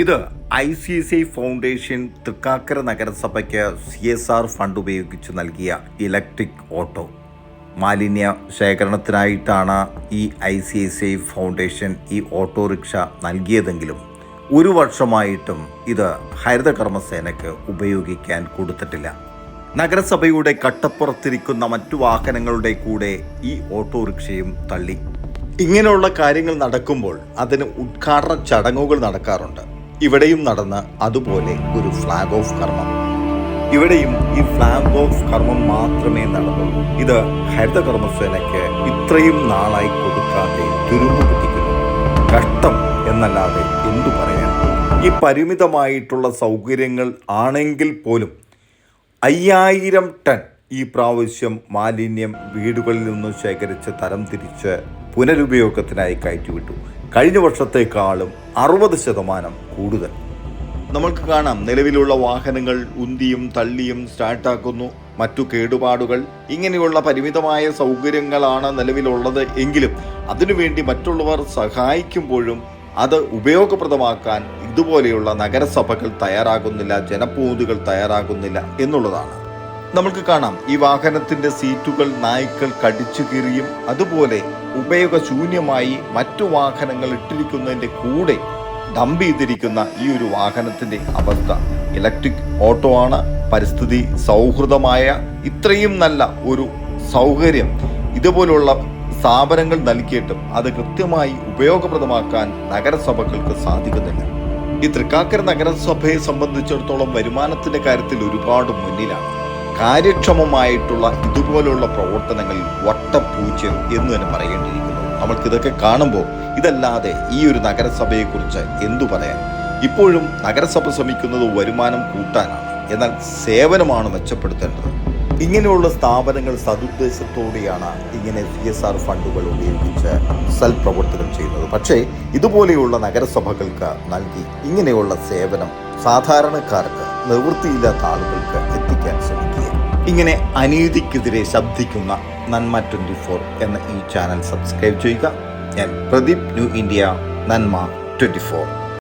ഇത് I C S I foundation Thrikkakara നഗരസഭയ്ക്ക് C S R fund ഉപയോഗിച്ച് നൽകിയ ഇലക്ട്രിക് ഓട്ടോ. മാലിന്യ ശേഖരണത്തിനായിട്ടാണ് ഈ I C S I foundation ഈ ഓട്ടോറിക്ഷ നൽകിയതെങ്കിലും ഒരു വർഷമായിട്ടും ഇത് ഹരിതകർമ്മസേനയ്ക്ക് ഉപയോഗിക്കാൻ കൊടുത്തിട്ടില്ല. നഗരസഭയുടെ കട്ടപ്പുറത്തിരിക്കുന്ന മറ്റു വാഹനങ്ങളുടെ കൂടെ ഈ ഓട്ടോറിക്ഷയും തള്ളി. ഇങ്ങനെയുള്ള കാര്യങ്ങൾ നടക്കുമ്പോൾ അതിന് ഉദ്ഘാടന ചടങ്ങുകൾ നടക്കാറുണ്ട്. ഇവിടെയും നടന്ന അതുപോലെ ഒരു ഫ്ലാഗ് ഓഫ് കർമ്മം ഇവിടെയും ഈ ഫ്ലാഗ് ഓഫ് കർമ്മം മാത്രമേ നടന്നു. ഇത് ഹരിതകർമ്മസേനയ്ക്ക് ഇത്രയും നാളായി കൊടുക്കാതെ തുരുമ്പ് കഷ്ടം എന്നല്ലാതെ എന്തു പറയാൻ? ഈ പരിമിതമായിട്ടുള്ള സൗകര്യങ്ങൾ ആണെങ്കിൽ പോലും അയ്യായിരം ടൺ ഈ പ്രാവശ്യം മാലിന്യം വീടുകളിൽ നിന്നും ശേഖരിച്ച് തരം തിരിച്ച് പുനരുപയോഗത്തിനായി കയറ്റിവിട്ടു. കഴിഞ്ഞ വർഷത്തേക്കാളും അറുപത് ശതമാനം കൂടുതൽ. നമ്മൾക്ക് കാണാം നിലവിലുള്ള വാഹനങ്ങൾ ഉന്തിയും തള്ളിയും സ്റ്റാർട്ടാക്കുന്നു. മറ്റു കേടുപാടുകൾ ഇങ്ങനെയുള്ള പരിമിതമായ സൗകര്യങ്ങളാണ് നിലവിലുള്ളത് എങ്കിലും അതിനുവേണ്ടി മറ്റുള്ളവർ സഹായിക്കുമ്പോഴും അത് ഉപയോഗപ്രദമാക്കാൻ ഇതുപോലെയുള്ള നഗരസഭകൾ തയ്യാറാകുന്നില്ല ജനപ്രതിനിധികൾ തയ്യാറാകുന്നില്ല എന്നുള്ളതാണ്. നമുക്ക് കാണാം ഈ വാഹനത്തിന്റെ സീറ്റുകൾ നായ്ക്കൾ കടിച്ചു കീറിയും അതുപോലെ ഉപയോഗശൂന്യമായി മറ്റു വാഹനങ്ങൾ ഇട്ടിരിക്കുന്നതിന്റെ കൂടെ ഡംപ് ചെയ്തിരിക്കുന്ന ഈ ഒരു വാഹനത്തിന്റെ അവസ്ഥ. ഇലക്ട്രിക് ഓട്ടോ ആണ്. പരിസ്ഥിതി സൗഹൃദമായ ഇത്രയും നല്ല ഒരു സൗകര്യം. ഇതുപോലുള്ള സ്ഥാപനങ്ങൾ നൽകിയിട്ടും അത് കൃത്യമായി ഉപയോഗപ്രദമാക്കാൻ നഗരസഭകൾക്ക് സാധിക്കുന്നില്ല. ഈ തൃക്കാക്കര നഗരസഭയെ സംബന്ധിച്ചിടത്തോളം വരുമാനത്തിന്റെ കാര്യത്തിൽ ഒരുപാട് മുന്നിലാണ്. കാര്യക്ഷമമായിട്ടുള്ള ഇതുപോലുള്ള പ്രവർത്തനങ്ങളിൽ വട്ടപ്പൂജ്യം എന്ന് തന്നെ പറയേണ്ടിയിരിക്കുന്നു. നമ്മൾക്ക് ഇതൊക്കെ കാണുമ്പോൾ ഇതല്ലാതെ ഈ ഒരു നഗരസഭയെക്കുറിച്ച് എന്തു പറയാൻ? ഇപ്പോഴും നഗരസഭ ശ്രമിക്കുന്നത് വരുമാനം കൂട്ടാനാണ്. എന്നാൽ സേവനമാണ് മെച്ചപ്പെടുത്തേണ്ടത്. ഇങ്ങനെയുള്ള സ്ഥാപനങ്ങൾ സതുദ്ദേശത്തോടെയാണ് ഇങ്ങനെ സി എസ് ആർ ഫണ്ടുകൾ ഉപയോഗിച്ച് സൽപ്രവർത്തനം ചെയ്യുന്നത്. പക്ഷേ ഇതുപോലെയുള്ള നഗരസഭകൾക്ക് നൽകി ഇങ്ങനെയുള്ള സേവനം സാധാരണക്കാർക്ക് നിവൃത്തിയില്ലാത്ത ആളുകൾക്ക് ഇങ്ങനെ അനീതിക്കെതിരെ ശബ്ദിക്കുന്ന നന്മ ട്വന്റി ഫോർ എന്ന ഈ ചാനൽ സബ്സ്ക്രൈബ് ചെയ്യുക. ഞാൻ Pradeep new India Nanma twenty four